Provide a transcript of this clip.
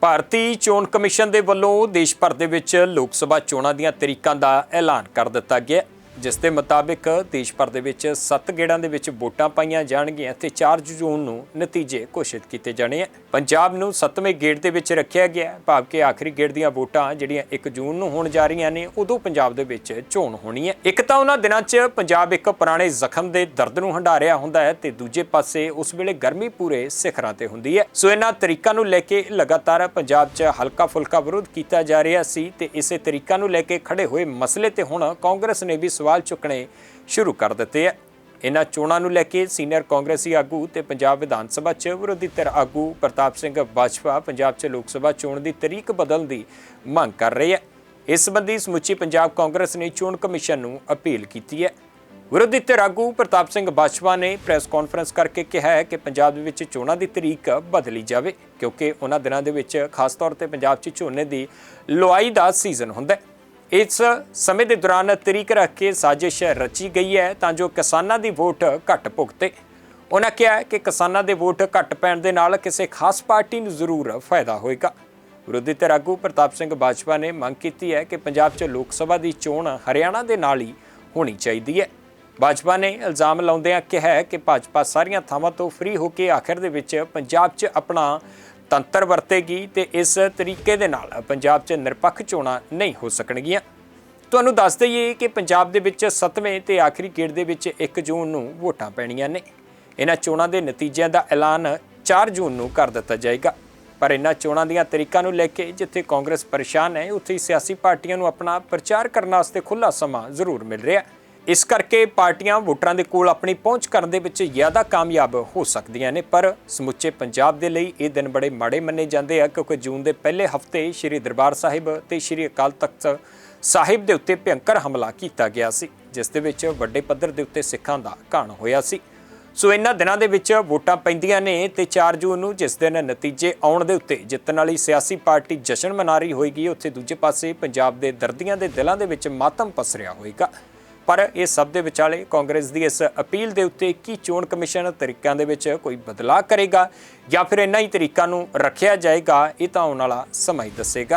ਭਾਰਤੀ ਚੋਣ ਕਮਿਸ਼ਨ ਦੇ ਵੱਲੋਂ ਦੇਸ਼ ਭਰ ਦੇ ਵਿੱਚ ਲੋਕ ਸਭਾ ਚੋਣਾਂ ਦੀਆਂ ਤਰੀਕਾਂ ਦਾ ਐਲਾਨ ਕਰ ਦਿੱਤਾ ਗਿਆ। ਜਿਸ ਦੇ ਮੁਤਾਬਿਕ ਦੇਸ਼ ਭਰ ਦੇ ਵਿੱਚ 7 ਗੇੜਾਂ ਦੇ ਵਿੱਚ ਵੋਟਾਂ ਪਾਈਆਂ ਜਾਣਗੀਆਂ ਤੇ 4 ਜੂਨ ਨੂੰ ਨਤੀਜੇ ਘੋਸ਼ਿਤ ਕੀਤੇ ਜਾਣੇ ਆ। ਪੰਜਾਬ ਨੂੰ 7ਵੇਂ ਗੇੜ ਦੇ ਵਿੱਚ ਰੱਖਿਆ ਗਿਆ ਭਾਵ ਕਿ ਆਖਰੀ ਗੇੜ ਦੀਆਂ ਵੋਟਾਂ ਜਿਹੜੀਆਂ 1 ਜੂਨ ਨੂੰ ਹੋਣ ਜਾ ਰਹੀਆਂ ਨੇ, ਉਦੋਂ ਪੰਜਾਬ ਦੇ ਵਿੱਚ ਚੋਣ ਹੋਣੀ ਹੈ ਇੱਕ ਤਾਂ ਉਹਨਾਂ ਦਿਨਾਂ 'ਚ ਪੰਜਾਬ ਇੱਕ ਪੁਰਾਣੇ ਜ਼ਖਮ ਦੇ ਦਰਦ ਨੂੰ ਹੰਡਾਰਿਆ ਹੁੰਦਾ ਹੈ ਤੇ ਦੂਜੇ ਪਾਸੇ ਉਸ ਵੇਲੇ ਗਰਮੀ ਪੂਰੇ ਸਿਖਰਾਂ ਤੇ ਹੁੰਦੀ ਹੈ। ਸੋ ਇਹਨਾਂ ਤਰੀਕਾਂ ਨੂੰ ਲੈ ਕੇ ਲਗਾਤਾਰ ਪੰਜਾਬ 'ਚ ਹਲਕਾ ਫੁਲਕਾ ਵਿਰੋਧ ਕੀਤਾ ਜਾ ਰਿਹਾ ਸੀ ਤੇ ਇਸੇ ਤਰੀਕਾਂ ਨੂੰ ਲੈ ਕੇ ਖੜੇ ਹੋਏ ਮਸਲੇ ਤੇ ਹੁਣ ਕਾਂਗਰਸ ਨੇ ਵੀ ਸਵਾਲ ਚੁੱਕਣੇ ਸ਼ੁਰੂ ਕਰ ਦਿੱਤੇ ਹੈ ਇਹਨਾਂ ਚੋਣਾਂ ਨੂੰ ਲੈ ਕੇ ਸੀਨੀਅਰ ਕਾਂਗਰਸੀ ਆਗੂ ਤੇ ਪੰਜਾਬ ਵਿਧਾਨ ਸਭਾ 'ਚ ਵਿਰੋਧੀ ਧਿਰ ਆਗੂ ਪ੍ਰਤਾਪ ਸਿੰਘ ਬਾਜਵਾ ਪੰਜਾਬ 'ਚ ਲੋਕ ਸਭਾ ਚੋਣ ਦੀ ਤਰੀਕ ਬਦਲਣ ਦੀ ਮੰਗ ਕਰ ਰਹੇ ਹੈ ਇਸ ਸੰਬੰਧੀ ਸਮੁੱਚੀ ਪੰਜਾਬ ਕਾਂਗਰਸ ਨੇ ਚੋਣ ਕਮਿਸ਼ਨ ਨੂੰ ਅਪੀਲ ਕੀਤੀ ਹੈ। ਵਿਰੋਧੀ ਧਿਰ ਆਗੂ ਪ੍ਰਤਾਪ ਸਿੰਘ ਬਾਜਵਾ ਨੇ ਪ੍ਰੈਸ ਕਾਨਫਰੰਸ ਕਰਕੇ ਕਿਹਾ ਹੈ ਕਿ ਪੰਜਾਬ ਦੇ ਵਿੱਚ ਚੋਣਾਂ ਦੀ ਤਰੀਕ ਬਦਲੀ ਜਾਵੇ ਕਿਉਂਕਿ ਉਹਨਾਂ ਦਿਨਾਂ ਦੇ ਵਿੱਚ ਖਾਸ ਤੌਰ ਤੇ ਪੰਜਾਬ 'ਚ ਝੋਨੇ ਦੀ ਲੁਆਈ ਦਾ ਸੀਜ਼ਨ ਹੁੰਦਾ ਹੈ। ਇਸ ਸਮੇਂ ਦੇ ਦੌਰਾਨ ਤਰੀਕ ਰੱਖ ਕੇ ਸਾਜ਼ਿਸ਼ ਰਚੀ ਗਈ ਹੈ ਤਾਂ ਜੋ ਕਿਸਾਨਾਂ ਦੀ ਵੋਟ ਘੱਟ ਭੁਗਤੇ। ਉਹਨਾਂ ਕਿਹਾ ਕਿ ਕਿਸਾਨਾਂ ਦੇ ਵੋਟ ਘੱਟ ਪੈਣ ਦੇ ਨਾਲ ਕਿਸੇ ਖਾਸ ਪਾਰਟੀ ਨੂੰ ਜ਼ਰੂਰ ਫਾਇਦਾ ਹੋਏਗਾ। ਵਿਰੋਧੀ ਧਿਰ ਆਗੂ ਪ੍ਰਤਾਪ ਸਿੰਘ ਬਾਜਵਾ ਨੇ ਮੰਗ ਕੀਤੀ ਹੈ ਕਿ ਪੰਜਾਬ 'ਚ ਲੋਕ ਸਭਾ ਦੀ ਚੋਣ ਹਰਿਆਣਾ ਦੇ ਨਾਲ ਹੀ ਹੋਣੀ ਚਾਹੀਦੀ ਹੈ। ਬਾਜਵਾ ਨੇ ਇਲਜ਼ਾਮ ਲਾਉਂਦਿਆਂ ਕਿਹਾ ਕਿ ਭਾਜਪਾ ਸਾਰੀਆਂ ਥਾਵਾਂ ਤੋਂ ਫ੍ਰੀ ਹੋ ਕੇ ਆਖਿਰ ਦੇ ਵਿੱਚ ਪੰਜਾਬ 'ਚ ਆਪਣਾ ਤੰਤਰ ਵਰਤੇਗੀ ਤੇ ਇਸ ਤਰੀਕੇ ਦੇ ਨਾਲ ਪੰਜਾਬ 'ਚ ਨਿਰਪੱਖ ਚੋਣਾਂ ਨਹੀਂ ਹੋ ਸਕਣਗੀਆਂ। ਤੁਹਾਨੂੰ ਦੱਸ ਦਈਏ ਕਿ ਪੰਜਾਬ ਦੇ ਵਿੱਚ 7ਵੇਂ ਤੇ ਆਖਰੀ ਗੇੜ ਦੇ ਵਿੱਚ 1 ਜੂਨ ਨੂੰ ਵੋਟਾਂ ਪੈਣੀਆਂ ਨੇ। ਇਹਨਾਂ ਚੋਣਾਂ ਦੇ ਨਤੀਜਿਆਂ ਦਾ ਐਲਾਨ 4 ਜੂਨ ਨੂੰ ਕਰ ਦਿੱਤਾ ਜਾਏਗਾ। ਪਰ ਇਹਨਾਂ ਚੋਣਾਂ ਦੀਆਂ ਤਰੀਕਾਂ ਨੂੰ ਲੈ ਕੇ ਜਿੱਥੇ ਕਾਂਗਰਸ ਪਰੇਸ਼ਾਨ ਹੈ, ਉੱਥੇ ਸਿਆਸੀ ਪਾਰਟੀਆਂ ਨੂੰ ਆਪਣਾ ਪ੍ਰਚਾਰ ਕਰਨ ਵਾਸਤੇ ਖੁੱਲਾ ਸਮਾਂ ਜ਼ਰੂਰ ਮਿਲ ਰਿਹਾ। ਹੈ ਇਸ ਕਰਕੇ ਪਾਰਟੀਆਂ ਵੋਟਰਾਂ ਦੇ ਕੋਲ ਆਪਣੀ ਪਹੁੰਚ ਕਰਨ ਦੇ ਵਿੱਚ ਜ਼ਿਆਦਾ ਕਾਮਯਾਬ ਹੋ ਸਕਦੀਆਂ ਨੇ, ਪਰ ਸਮੁੱਚੇ ਪੰਜਾਬ ਦੇ ਲਈ ਇਹ ਦਿਨ ਬੜੇ ਮਾੜੇ ਮੰਨੇ ਜਾਂਦੇ ਆ, ਕਿਉਂਕਿ ਜੂਨ ਦੇ ਪਹਿਲੇ ਹਫ਼ਤੇ ਸ੍ਰੀ ਦਰਬਾਰ ਸਾਹਿਬ ਤੇ ਸ੍ਰੀ ਅਕਾਲ ਤਖਤ ਸਾਹਿਬ ਦੇ ਉੱਤੇ ਭਿਅੰਕਰ ਹਮਲਾ ਕੀਤਾ ਗਿਆ ਸੀ, ਜਿਸ ਦੇ ਵਿੱਚ ਵੱਡੇ ਪੱਧਰ ਦੇ ਉੱਤੇ ਸਿੱਖਾਂ ਦਾ ਘਾਣ ਹੋਇਆ ਸੀ। ਸੋ ਇਹਨਾਂ ਦਿਨਾਂ ਦੇ ਵਿੱਚ ਵੋਟਾਂ ਪੈਂਦੀਆਂ ਨੇ ਤੇ 4 ਜੂਨ ਨੂੰ ਜਿਸ ਦਿਨ ਨਤੀਜੇ ਆਉਣ ਦੇ ਉੱਤੇ ਜਿੱਤਣ ਵਾਲੀ ਸਿਆਸੀ ਪਾਰਟੀ ਜਸ਼ਨ ਮਨਾ ਰਹੀ ਹੋਏਗੀ, ਉੱਥੇ ਦੂਜੇ ਪਾਸੇ ਪੰਜਾਬ ਦੇ ਦਰਦੀਆਂ ਦੇ ਦਿਲਾਂ ਦੇ ਵਿੱਚ ਮਾਤਮ ਪਸਰਿਆ ਹੋਏਗਾ। ਪਰ ਇਹ ਸਭ ਦੇ ਵਿਚਾਲੇ ਕਾਂਗਰਸ ਦੀ ਇਸ ਅਪੀਲ ਦੇ ਉੱਤੇ ਕੀ ਚੋਣ ਕਮਿਸ਼ਨ ਤਰੀਕਿਆਂ ਦੇ ਵਿੱਚ ਕੋਈ ਬਦਲਾਅ ਕਰੇਗਾ ਜਾਂ ਫਿਰ ਇਨ੍ਹਾਂ ਹੀ ਤਰੀਕਾਂ ਨੂੰ ਰੱਖਿਆ ਜਾਏਗਾ, ਇਹ ਤਾਂ ਆਉਣ ਵਾਲਾ ਸਮਾਂ ਹੀ ਦੱਸੇਗਾ।